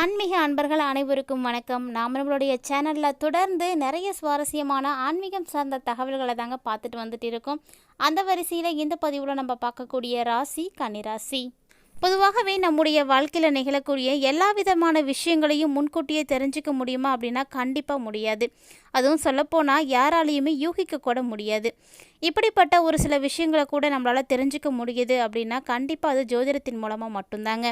ஆன்மீக அன்பர்கள் அனைவருக்கும் வணக்கம். நாம் நம்மளுடைய சேனலில் தொடர்ந்து நிறைய சுவாரஸ்யமான ஆன்மீகம் சார்ந்த தகவல்களை தாங்க பார்த்துட்டு வந்துட்டு இருக்கோம். அந்த வரிசையில் இந்த பதிவில் நம்ம பார்க்கக்கூடிய ராசி கன்னிராசி. பொதுவாகவே நம்முடைய வாழ்க்கையில் நிகழக்கூடிய எல்லா விதமான விஷயங்களையும் முன்கூட்டியே தெரிஞ்சுக்க முடியுமா அப்படின்னா கண்டிப்பாக முடியாது. அதுவும் சொல்லப்போனால் யாராலையுமே யூகிக்க கூட முடியாது. இப்படிப்பட்ட ஒரு சில விஷயங்களை கூட நம்மளால் தெரிஞ்சுக்க முடியுது அப்படின்னா கண்டிப்பாக அது ஜோதிடத்தின் மூலமாக மட்டும்தாங்க.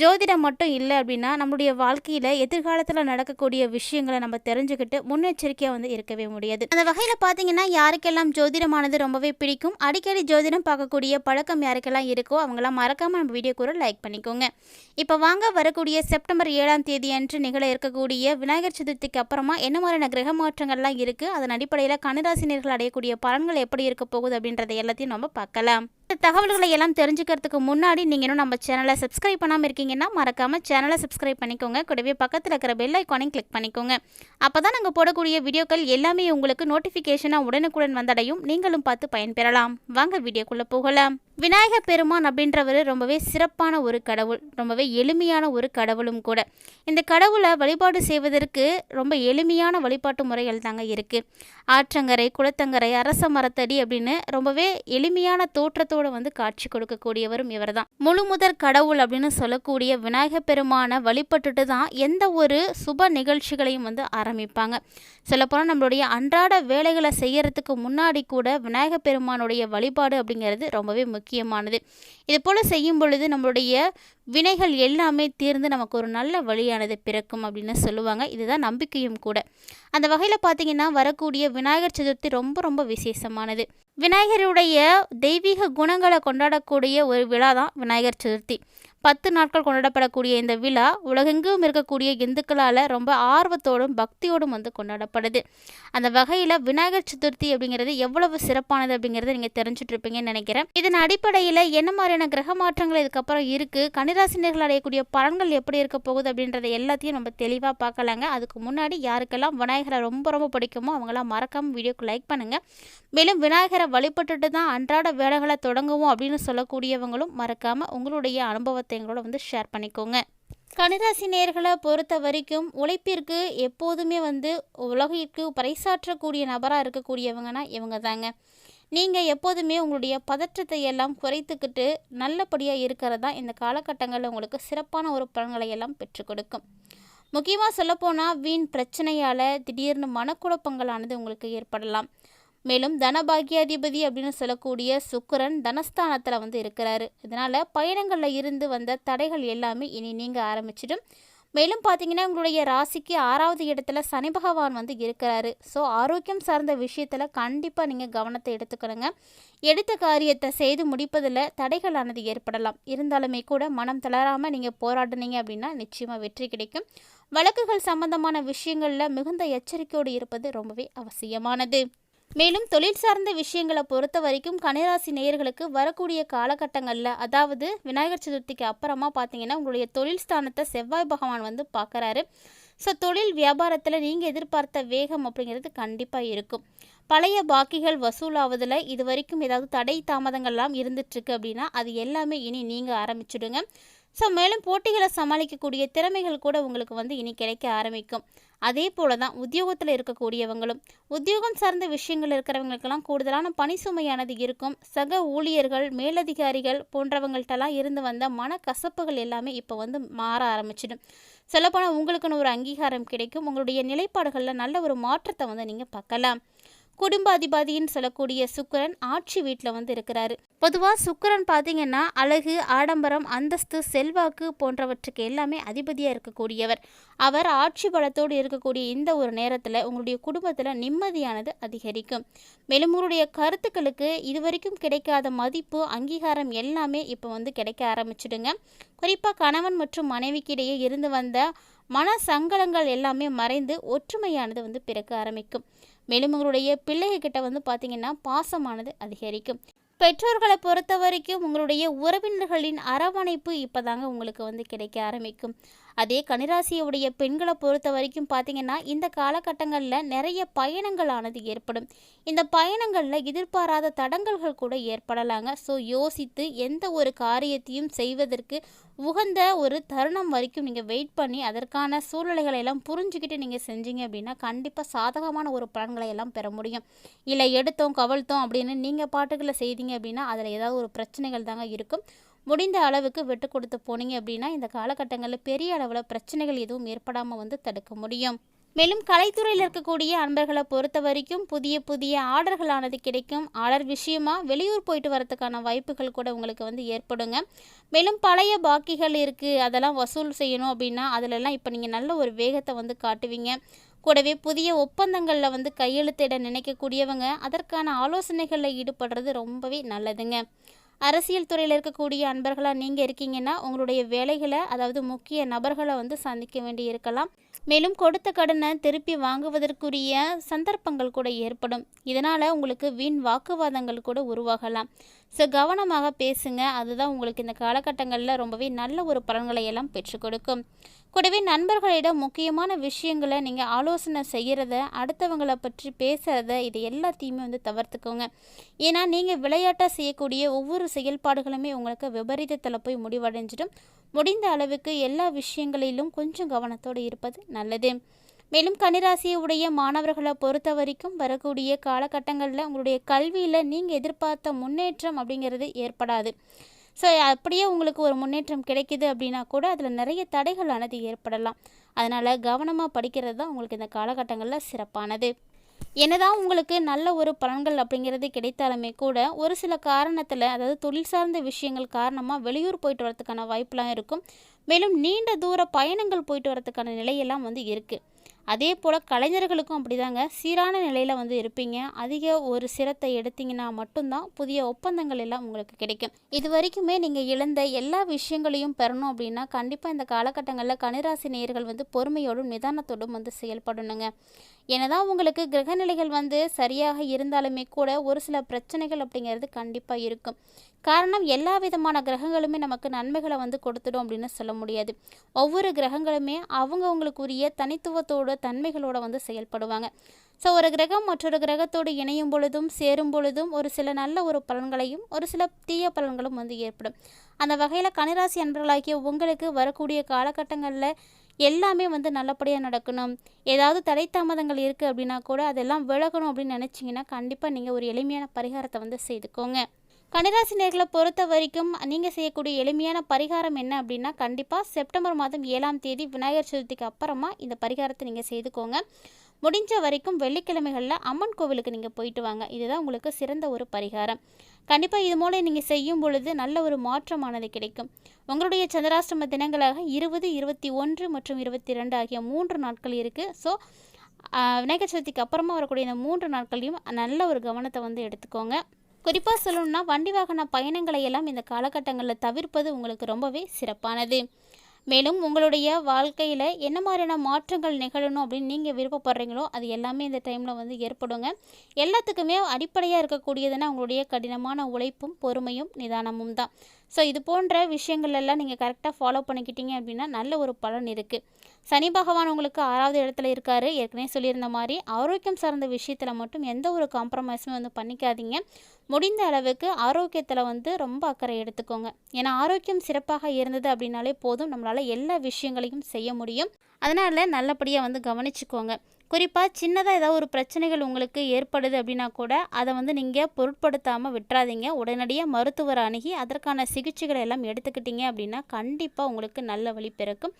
ஜோதிடம் மட்டும் இல்லை அப்படின்னா நம்மளுடைய வாழ்க்கையில் எதிர்காலத்தில் நடக்கக்கூடிய விஷயங்களை நம்ம தெரிஞ்சுக்கிட்டு முன்னெச்சரிக்கையாக வந்து இருக்கவே முடியாது. அந்த வகையில் பார்த்தீங்கன்னா யாருக்கெல்லாம் ஜோதிடமானது ரொம்பவே பிடிக்கும் அடிக்கடி ஜோதிடம் பார்க்கக்கூடிய பழக்கம் யாருக்கெல்லாம் இருக்கோ அவங்களாம் மறக்காமல் நம்ம வீடியோ கூட லைக் பண்ணிக்கோங்க. இப்போ வாங்க வரக்கூடிய செப்டம்பர் ஏழாம் தேதி அன்று நிகழ இருக்கக்கூடிய விநாயகர் சதுர்த்திக்கு அப்புறமா என்ன மாதிரியான கிரக மாற்றங்கள்லாம் இருக்குது அதன் அடிப்படையில் கணிராசினியர்கள் அடையக்கூடிய பலன்கள் எப்படி இருக்க போகுது அப்படின்றத எல்லாத்தையும் நம்ம பார்க்கலாம். இந்த தகவல்களை எல்லாம் தெரிஞ்சுக்கிறதுக்கு முன்னாடி நீங்கள் இன்னும் நம்ம சேனலை சப்ஸ்கிரைப் பண்ணாமல் இருக்கீங்கன்னா மறக்காமல் சேனலை சப்ஸ்கிரைப் பண்ணிக்கோங்க. கூடவே பக்கத்தில் இருக்கிற பெல் ஐக்கானையும் கிளிக் பண்ணிக்கோங்க. அப்போ தான் நாங்கள் போடக்கூடிய வீடியோக்கள் எல்லாமே உங்களுக்கு நோட்டிஃபிகேஷனாக உடனுக்குடன் வந்தடையும். நீங்களும் பார்த்து பயன்பெறலாம். வாங்க வீடியோக்குள்ளே போகலாம். விநாயகர் பெருமான் அப்படின்றவர் ரொம்பவே சிறப்பான ஒரு கடவுள். ரொம்பவே எளிமையான ஒரு கடவுளும் கூட. இந்த கடவுளை வழிபாடு செய்வதற்கு ரொம்ப எளிமையான வழிபாட்டு முறைகள் தாங்க இருக்குது ஆற்றங்கரை குளத்தங்கரை அரச மரத்தடி அப்படின்னு ரொம்பவே எளிமையான தோற்றத்தோடு வந்து காட்சி கொடுக்கக்கூடியவரும் இவர் தான் முழு முதற் கடவுள் அப்படின்னு சொல்லக்கூடிய விநாயக பெருமானை வழிபட்டுட்டு தான் எந்த ஒரு சுப நிகழ்ச்சிகளையும் வந்து ஆரம்பிப்பாங்க. சொல்லப்போனால் நம்மளுடைய அன்றாட வேலைகளை செய்யறதுக்கு முன்னாடி கூட விநாயகர் பெருமானுடைய வழிபாடு அப்படிங்கிறது ரொம்பவே முக்கியமானது. இது போல் செய்யும் பொழுது நம்மளுடைய வினைகள் எல்லாமே தீர்ந்து நமக்கு ஒரு நல்ல வழியானது பிறக்கும் அப்படின்னு சொல்லுவாங்க. இதுதான் நம்பிக்கையும் கூட. அந்த வகையில் பார்த்தீங்கன்னா வரக்கூடிய விநாயகர் சதுர்த்தி ரொம்ப ரொம்ப விசேஷமானது. விநாயகருடைய தெய்வீக குணங்களை கொண்டாடக்கூடிய ஒரு விழா தான் விநாயகர் சதுர்த்தி. பத்து நாட்கள் கொண்டாடப்படக்கூடிய இந்த விழா உலகெங்கும் இருக்கக்கூடிய இந்துக்களால் ரொம்ப ஆர்வத்தோடும் பக்தியோடும் வந்து கொண்டாடப்படுது. அந்த வகையில் விநாயகர் சதுர்த்தி அப்படிங்கிறது எவ்வளவு சிறப்பானது அப்படிங்கிறத நீங்கள் தெரிஞ்சுட்ருப்பீங்கன்னு நினைக்கிறேன். இதன் அடிப்படையில் என்ன மாதிரியான கிரக மாற்றங்கள் இதுக்கப்புறம் இருக்குது கன்னிராசினியர்கள் அடையக்கூடிய பலன்கள் எப்படி இருக்க போகுது அப்படின்றத எல்லாத்தையும் நம்ம தெளிவாக பார்க்கலாங்க. அதுக்கு முன்னாடி யாருக்கெல்லாம் விநாயகரை ரொம்ப ரொம்ப பிடிக்குமோ அவங்களாம் மறக்காமல் வீடியோக்கு லைக் பண்ணுங்கள் மேலும் விநாயகரை வழிபட்டுட்டு தான் அன்றாட வேலைகளை தொடங்குவோம் அப்படின்னு சொல்லக்கூடியவங்களும் மறக்காமல் உங்களுடைய அனுபவத்தை எங்களோட வந்து ஷேர் பண்ணிக்கோங்க. கணிராசி நேர்களை பொறுத்த வரைக்கும் உழைப்பிற்கு எப்போதுமே வந்து உலகிற்கு பறைசாற்றக்கூடிய நபராக இருக்கக்கூடியவங்கன்னா இவங்க தாங்க நீங்கள் எப்போதுமே உங்களுடைய பதற்றத்தை எல்லாம் குறைத்துக்கிட்டு நல்லபடியாக இருக்கிறது தான் இந்த காலகட்டங்களில் உங்களுக்கு சிறப்பான ஒரு பலன்களை எல்லாம் பெற்றுக் கொடுக்கும். முக்கியமாக சொல்லப்போனால் வீண் பிரச்சனையால் திடீர்னு மனக்குழப்பங்களானது உங்களுக்கு ஏற்படலாம். மேலும் தனபாகியாதிபதி அப்படின்னு சொல்லக்கூடிய சுக்கரன் தனஸ்தானத்தில் வந்து இருக்கிறாரு. இதனால் பயணங்களில் இருந்து வந்த தடைகள் எல்லாமே இனி நீங்க ஆரம்பிச்சிடும். மேலும் பார்த்தீங்கன்னா உங்களுடைய ராசிக்கு ஆறாவது இடத்துல சனி பகவான் வந்து இருக்கிறாரு. ஸோ ஆரோக்கியம் சார்ந்த விஷயத்தில் கண்டிப்பாக நீங்கள் கவனத்தை எடுத்துக்கணுங்க. எடுத்த காரியத்தை செய்து முடிப்பதில் தடைகளானது ஏற்படலாம். இருந்தாலுமே கூட மனம் தளராமல் நீங்கள் போராடினீங்க அப்படின்னா நிச்சயமாக வெற்றி கிடைக்கும். வழக்குகள் சம்பந்தமான விஷயங்களில் மிகுந்த எச்சரிக்கையோடு இருப்பது ரொம்பவே அவசியமானது. மேலும் தொழில் சார்ந்த விஷயங்களை பொறுத்த வரைக்கும் கனிராசி நேயர்களுக்கு வரக்கூடிய காலகட்டங்களில் அதாவது விநாயகர் சதுர்த்திக்கு அப்புறமா பார்த்தீங்கன்னா உங்களுடைய தொழில் ஸ்தானத்தை செவ்வாய் பகவான் வந்து பார்க்குறாரு ஸோ தொழில் வியாபாரத்தில் நீங்கள் எதிர்பார்த்த வேகம் அப்படிங்கிறது கண்டிப்பாக இருக்கும். பழைய பாக்கிகள் வசூலாவதில் இது வரைக்கும் ஏதாவது தடை தாமதங்கள்லாம் இருந்துட்டுருக்கு அப்படின்னா அது எல்லாமே இனி நீங்கள் ஆரம்பிச்சுடுங்க. ஸோ மேலும் போட்டிகளை சமாளிக்கக்கூடிய திறமைகள் கூட உங்களுக்கு வந்து இனி கிடைக்க ஆரம்பிக்கும். அதே போல தான் உத்தியோகத்தில் இருக்கக்கூடியவங்களும் உத்தியோகம் சார்ந்த விஷயங்கள் இருக்கிறவங்களுக்கெல்லாம் கூடுதலான பணி சுமையானது இருக்கும். சக ஊழியர்கள் மேலதிகாரிகள் போன்றவங்கள்ட்டெல்லாம் இருந்து வந்த மனக்கசப்புகள் எல்லாமே இப்போ வந்து மாற ஆரம்பிச்சிடும். சொல்லப்போனால் உங்களுக்குன்னு ஒரு அங்கீகாரம் கிடைக்கும். உங்களுடைய நிலைப்பாடுகளில் நல்ல ஒரு மாற்றத்தை வந்து நீங்கள் பார்க்கலாம். குடும்ப அதிபதின்னு சொல்லக்கூடிய சுக்கிரன் ஆட்சி வீட்டில் வந்து இருக்கிறாரு. பொதுவாக சுக்கரன் பார்த்தீங்கன்னா அழகு ஆடம்பரம் அந்தஸ்து செல்வாக்கு போன்றவற்றுக்கு எல்லாமே அதிபதியாக இருக்கக்கூடியவர். அவர் ஆட்சி பலத்தோடு இருக்கக்கூடிய இந்த ஒரு நேரத்தில் உங்களுடைய குடும்பத்தில் நிம்மதியானது அதிகரிக்கும். மேலும் உங்களுடைய கருத்துக்களுக்கு இதுவரைக்கும் கிடைக்காத மதிப்பு அங்கீகாரம் எல்லாமே இப்போ வந்து கிடைக்க ஆரம்பிச்சிடுங்க. குறிப்பாக கணவன் மற்றும் மனைவிக்கு இடையே இருந்து வந்த மன சங்கடங்கள் எல்லாமே மறைந்து ஒற்றுமையானது வந்து பிறக்க ஆரம்பிக்கும். மேலும் உங்களுடைய பிள்ளைகிட்ட வந்து பார்த்திங்கன்னா பாசமானது அதிகரிக்கும். பெற்றோர்களை பொறுத்த வரைக்கும் உங்களுடைய உறவினர்களின் அரவணைப்பு இப்போதாங்க உங்களுக்கு வந்து கிடைக்க ஆரம்பிக்கும். அதே கனிராசியுடைய பெண்களை பொறுத்த வரைக்கும் பார்த்தீங்கன்னா இந்த காலகட்டங்களில் நிறைய பயணங்களானது ஏற்படும். இந்த பயணங்களில் எதிர்பாராத தடங்கல்கள் கூட ஏற்படலாங்க. ஸோ யோசித்து எந்த ஒரு காரியத்தையும் செய்வதற்கு உகந்த ஒரு தருணம் வரைக்கும் நீங்கள் வெயிட் பண்ணி அதற்கான சூழ்நிலைகளை எல்லாம் புரிஞ்சுக்கிட்டு நீங்கள் செஞ்சீங்க அப்படின்னா கண்டிப்பாக சாதகமான ஒரு பலன்களை எல்லாம் பெற முடியும். இல்லை எடுத்தோம் கவழ்த்தோம் அப்படின்னு நீங்கள் பாட்டுகளை செய்தீங்க அப்படின்னா அதில் ஏதாவது ஒரு பிரச்சனைகள் தாங்க இருக்கும். முடிந்த அளவுக்கு விட்டு கொடுத்து போனீங்க அப்படின்னா இந்த காலகட்டங்களில் பெரிய அளவில் பிரச்சனைகள் எதுவும் ஏற்படாமல் வந்து தடுக்க முடியும். மேலும் கலைத்துறையில் இருக்கக்கூடிய அன்பர்களை பொறுத்த வரைக்கும் புதிய புதிய ஆர்டர்களானது கிடைக்கும். ஆர்டர் விஷயமா வெளியூர் போயிட்டு வரதுக்கான வாய்ப்புகள் கூட உங்களுக்கு வந்து ஏற்படுங்க. மேலும் பழைய பாக்கிகள் இருக்குது அதெல்லாம் வசூல் செய்யணும் அப்படின்னா அதிலெல்லாம் இப்போ நீங்கள் நல்ல ஒரு வேகத்தை வந்து காட்டுவீங்க. கூடவே புதிய ஒப்பந்தங்களில் வந்து கையெழுத்திட நினைக்கக்கூடியவங்க அதற்கான ஆலோசனைகளில் ஈடுபடுறது ரொம்பவே நல்லதுங்க. அரசியல் துறையில் இருக்கக்கூடிய அன்பர்களாக நீங்கள் இருக்கீங்கன்னா உங்களுடைய வேலைகளை அதாவது முக்கிய நபர்களை வந்து சந்திக்க வேண்டி இருக்கலாம். மேலும் கொடுத்த கடனை திருப்பி வாங்குவதற்குரிய சந்தர்ப்பங்கள் கூட ஏற்படும். இதனால் உங்களுக்கு வீண் வாக்குவாதங்கள் கூட உருவாகலாம். ஸோ கவனமாக பேசுங்க. அதுதான் உங்களுக்கு இந்த காலகட்டங்களில் ரொம்பவே நல்ல ஒரு பலன்களை எல்லாம் பெற்றுக் கொடுக்கும். கூடவே நண்பர்களிடம் முக்கியமான விஷயங்களை நீங்கள் ஆலோசனை செய்கிறத அடுத்தவங்களை பற்றி பேசுகிறத இது எல்லாத்தையுமே வந்து தவிர்த்துக்கோங்க. ஏன்னா நீங்கள் விளையாட்டாக செய்யக்கூடிய ஒவ்வொரு செயல்பாடுகளுமே உங்களுக்கு விபரீதத்தில் போய் முடிவடைஞ்சிடும். முடிந்த அளவுக்கு எல்லா விஷயங்களிலும் கொஞ்சம் கவனத்தோடு இருப்பது நல்லது. மேலும் கன்னிராசியை உடைய மாணவர்களை பொறுத்த வரைக்கும் வரக்கூடிய காலகட்டங்களில் உங்களுடைய கல்வியில் நீங்கள் எதிர்பார்த்த முன்னேற்றம் அப்படிங்கிறது ஏற்படாது. ஸோ அப்படியே உங்களுக்கு ஒரு முன்னேற்றம் கிடைக்கிது அப்படின்னா கூட அதில் நிறைய தடைகளானது ஏற்படலாம். அதனால் கவனமாக படிக்கிறது தான் உங்களுக்கு இந்த காலகட்டங்களில் சிறப்பானது. என்னதான் உங்களுக்கு நல்ல ஒரு பலன்கள் அப்படிங்கிறது கிடைத்தாலுமே கூட ஒரு சில காரணத்தில் அதாவது தொழில் சார்ந்த விஷயங்கள் காரணமாக வெளியூர் போயிட்டு வரதுக்கான வாய்ப்பெலாம் இருக்கும். மேலும் நீண்ட தூர பயணங்கள் போயிட்டு வரதுக்கான நிலையெல்லாம் வந்து இருக்குது அதே போல் கலைஞர்களுக்கும் அப்படிதாங்க. சீரான நிலையில் வந்து இருப்பீங்க. அதிக ஒரு சிரத்தை எடுத்தீங்கன்னா மட்டும்தான் புதிய ஒப்பந்தங்கள் எல்லாம் உங்களுக்கு கிடைக்கும். இது வரைக்குமே நீங்கள் இழந்த எல்லா விஷயங்களையும் பெறணும் அப்படின்னா கண்டிப்பாக இந்த காலகட்டங்களில் கனிராசி நேயர்கள் வந்து பொறுமையோடும் நிதானத்தோடும் வந்து செயல்படணுங்க. என்னதான் உங்களுக்கு கிரகநிலைகள் வந்து சரியாக இருந்தாலுமே கூட ஒரு சில பிரச்சனைகள் அப்படிங்கிறது கண்டிப்பாக இருக்கும். காரணம் எல்லா விதமான கிரகங்களுமே நமக்கு நன்மைகளை வந்து கொடுத்துடும் அப்படின்னு சொல்ல முடியாது. ஒவ்வொரு கிரகங்களுமே அவங்கவுங்களுக்குரிய தனித்துவத்தோட தன்மைகளோட வந்து செயல்படுவாங்க. ஸோ ஒரு கிரகம் மற்றொரு கிரகத்தோடு இணையும் பொழுதும் சேரும் பொழுதும் ஒரு சில நல்ல ஒரு பலன்களையும் ஒரு சில தீய பலன்களும் வந்து ஏற்படும். அந்த வகையில் கனிராசி அன்பர்களாகிய உங்களுக்கு வரக்கூடிய காலகட்டங்களில் எல்லாமே வந்து நல்லபடியாக நடக்கணும். ஏதாவது தடை தாமதங்கள் இருக்குது அப்படின்னா கூட அதெல்லாம் விலகணும் அப்படின்னு நினச்சிங்கன்னா கண்டிப்பாக நீங்கள் ஒரு எளிமையான பரிகாரத்தை வந்து செய்துக்கோங்க. கன்னிராசி நேர்களை பொறுத்த வரைக்கும் நீங்கள் செய்யக்கூடிய எளிமையான பரிகாரம் என்ன அப்படின்னா கண்டிப்பாக செப்டம்பர் மாதம் ஏழாம் தேதி விநாயகர் சதுர்த்திக்கு அப்புறமா இந்த பரிகாரத்தை நீங்கள் செய்துக்கோங்க. முடிஞ்ச வரைக்கும் வெள்ளிக்கிழமைகளில் அம்மன் கோவிலுக்கு நீங்கள் போயிட்டு வாங்க. இதுதான் உங்களுக்கு சிறந்த ஒரு பரிகாரம். கண்டிப்பாக இது மூலம் நீங்கள் செய்யும் பொழுது நல்ல ஒரு மாற்றமானது கிடைக்கும். உங்களுடைய சந்திராஷ்டம தினங்களாக இருபது இருபத்தி ஒன்று மற்றும் இருபத்தி ரெண்டு ஆகிய மூன்று நாட்கள் இருக்குது ஸோ விநாயகர் சதுர்த்திக்கு அப்புறமா வரக்கூடிய இந்த மூன்று நாட்களையும் நல்ல ஒரு கவனத்தை வந்து எடுத்துக்கோங்க. குறிப்பாக சொல்லணும்னா வண்டி வாகன பயணங்களை எல்லாம் இந்த காலகட்டங்களில் தவிர்ப்பது உங்களுக்கு ரொம்பவே சிறப்பானது. மேலும் உங்களுடைய வாழ்க்கையில் என்ன மாதிரியான மாற்றங்கள் நிகழணும் அப்படின்னு நீங்கள் விருப்பப்படுறீங்களோ அது எல்லாமே இந்த டைமில் வந்து ஏற்படுங்க. எல்லாத்துக்குமே அடிப்படையாக இருக்கக்கூடியதுன்னா உங்களுடைய கடினமான உழைப்பும் பொறுமையும் நிதானமும் தான். ஸோ இது போன்ற விஷயங்கள் எல்லாம் நீங்கள் கரெக்டாக ஃபாலோ பண்ணிக்கிட்டீங்க அப்படின்னா நல்ல ஒரு பலன் இருக்குது சனி பகவான் உங்களுக்கு ஆறாவது இடத்துல இருக்கார். ஏற்கனவே சொல்லியிருந்த மாதிரி ஆரோக்கியம் சார்ந்த விஷயத்தில் மட்டும் எந்த ஒரு காம்ப்ரமைஸுமே வந்து பண்ணிக்காதீங்க. முடிந்த அளவுக்கு ஆரோக்கியத்தில் வந்து ரொம்ப அக்கறை எடுத்துக்கோங்க. ஏன்னா ஆரோக்கியம் சிறப்பாக இருந்தது அப்படின்னாலே போதும். நம்மளால் எல்லா விஷயங்களையும் செய்ய முடியும். அதனால் நல்லபடியாக வந்து கவனிச்சுக்கோங்க. குறிப்பாக சின்னதாக ஏதாவது ஒரு பிரச்சனைகள் உங்களுக்கு ஏற்படுது அப்படின்னா கூட அதை வந்து நீங்கள் பொருட்படுத்தாமல் விட்டுறாதீங்க. உடனடியாக மருத்துவர் அணுகி அதற்கான சிகிச்சைகளை எல்லாம் எடுத்துக்கிட்டீங்க அப்படின்னா கண்டிப்பாக உங்களுக்கு நல்ல வழி பிறக்கும்.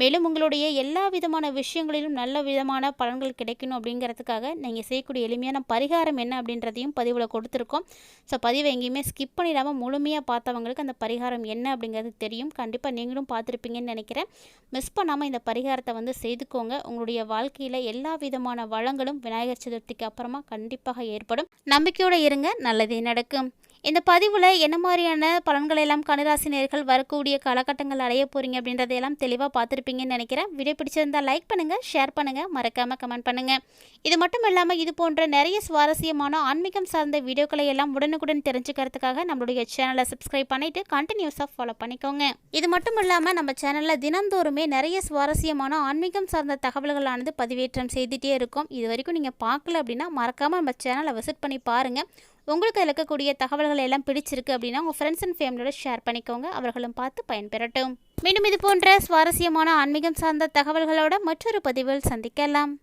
மேலும் உங்களுடைய எல்லா விதமான விஷயங்களிலும் நல்ல விதமான பலன்கள் கிடைக்கணும் அப்படிங்கிறதுக்காக நீங்கள் செய்யக்கூடிய எளிமையான பரிகாரம் என்ன அப்படின்றதையும் பதிவில் கொடுத்துருக்கோம். ஸோ பதிவை எங்கேயுமே ஸ்கிப் பண்ணிடாமல் முழுமையாக பார்த்தவங்களுக்கு அந்த பரிகாரம் என்ன அப்படிங்கிறது தெரியும். கண்டிப்பாக நீங்களும் பார்த்துருப்பீங்கன்னு நினைக்கிறேன். மிஸ் பண்ணாமல் இந்த பரிகாரத்தை வந்து செய்துக்கோங்க. உங்களுடைய வாழ்க்கையில் எல்லா விதமான வளங்களும் விநாயகர் சதுர்த்திக்கு அப்புறமா கண்டிப்பாக ஏற்படும். நம்பிக்கையோடு இருங்க. நல்லதே நடக்கும். இந்த பதிவில் என்ன மாதிரியான பலன்கள் எல்லாம் கன்னிராசி நேர்கள் வரக்கூடிய காலகட்டங்கள் அடைய போகிறீங்க அப்படின்றதையெல்லாம் தெளிவாக பார்த்துருப்பீங்கன்னு நினைக்கிறேன். வீடியோ பிடிச்சிருந்தால் லைக் பண்ணுங்கள் ஷேர் பண்ணுங்கள் மறக்காமல் கமெண்ட் பண்ணுங்கள் இது மட்டும் இல்லாமல் இது போன்ற நிறைய சுவாரஸ்யமான ஆன்மீகம் சார்ந்த வீடியோக்களை எல்லாம் உடனுக்குடன் தெரிஞ்சுக்கிறதுக்காக நம்மளுடைய சேனலை சப்ஸ்கிரைப் பண்ணிவிட்டு கண்டினியூஸாக ஃபாலோ பண்ணிக்கோங்க. இது மட்டும் இல்லாமல் நம்ம சேனலில் தினந்தோறுமே நிறைய சுவாரஸ்யமான ஆன்மீகம் சார்ந்த தகவல்களானது பதிவேற்றம் செய்துகிட்டே இருக்கும். இது வரைக்கும் நீங்கள் பார்க்கல அப்படின்னா மறக்காமல் நம்ம சேனலை விசிட் பண்ணி பாருங்கள் உங்களுக்கு அதில் இருக்கக்கூடிய தகவல்கள் எல்லாம் பிடிச்சிருக்கு அப்படின்னா உங்கள் ஃப்ரெண்ட்ஸ் அண்ட் ஃபேமிலியோட ஷேர் பண்ணிக்கோங்க. அவர்களும் பார்த்து பயன்பெறட்டும். மீண்டும் இது போன்ற சுவாரஸ்யமான ஆன்மீகம் சார்ந்த தகவல்களோட மற்றொரு பதிவில் சந்திக்கலாம்.